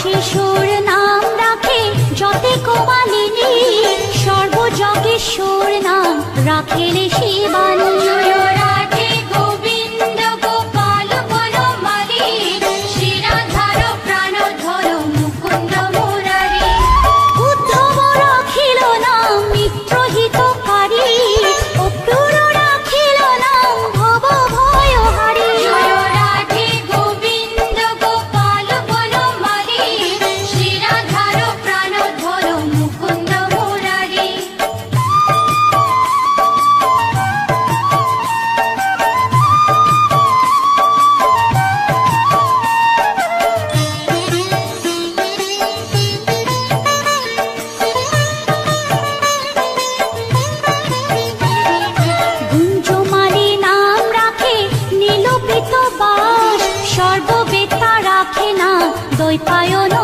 রাশেশ্বর নাম রাখে যতে কোমালিনী সর্বজগেশ্বর নাম রাখেলে দৈপায়ন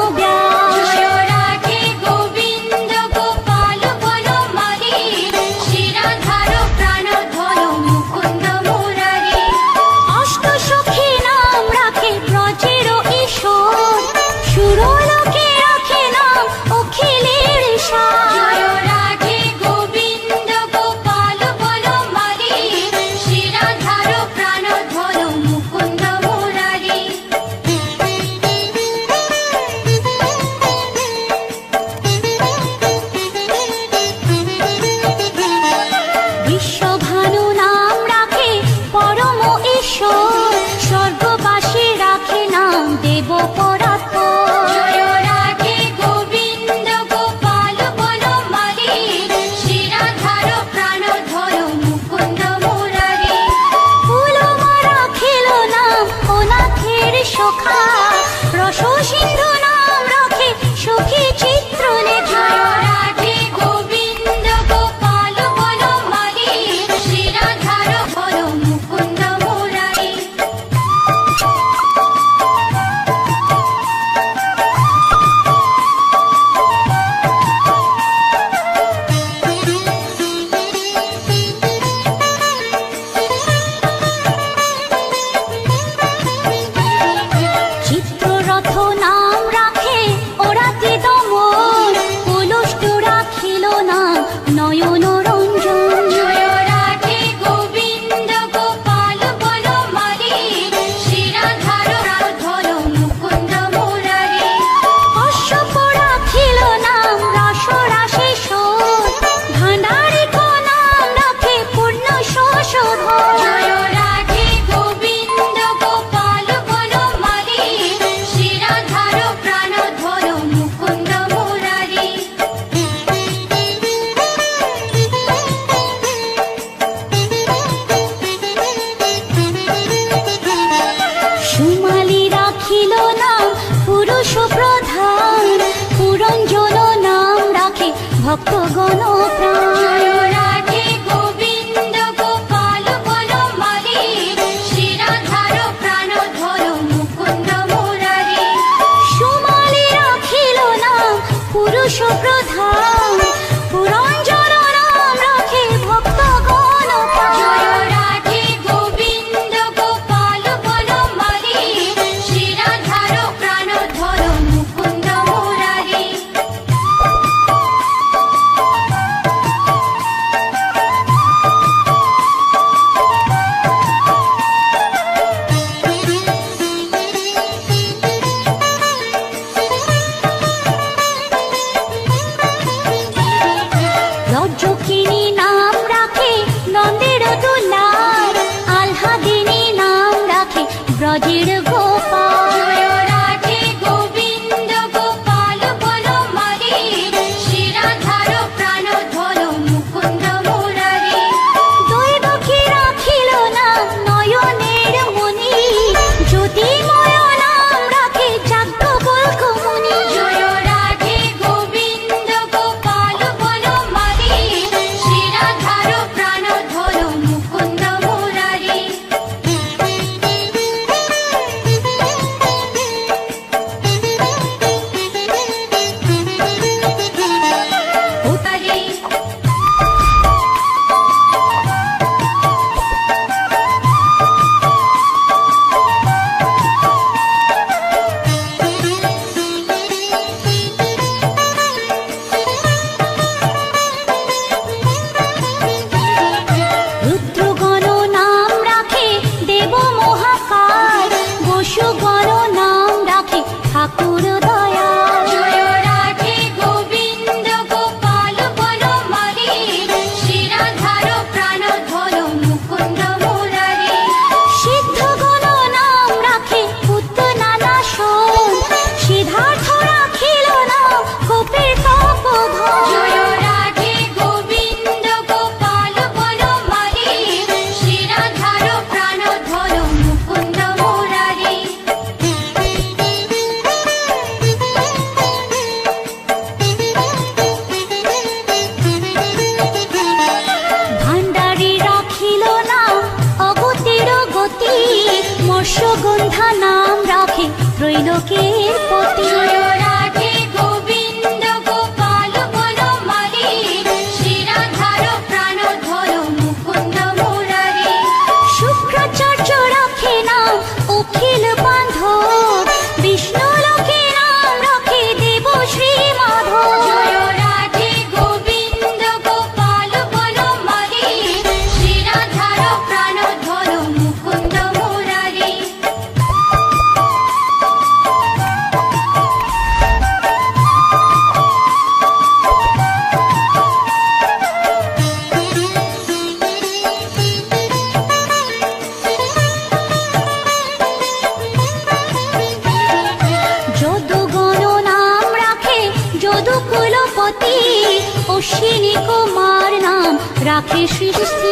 রাখে ত্রৈলোকের পতি অশ্বিনী কুমার নাম রাখে সৃষ্টি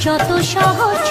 যত সহজ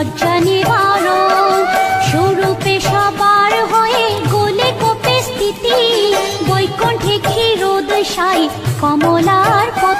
লজ্জা নিবারণ স্বরূপে সবার হয়ে গোলে কোপে স্থিতি বৈকুণ্ঠে ক্ষীরোদ সাই কমলার পথ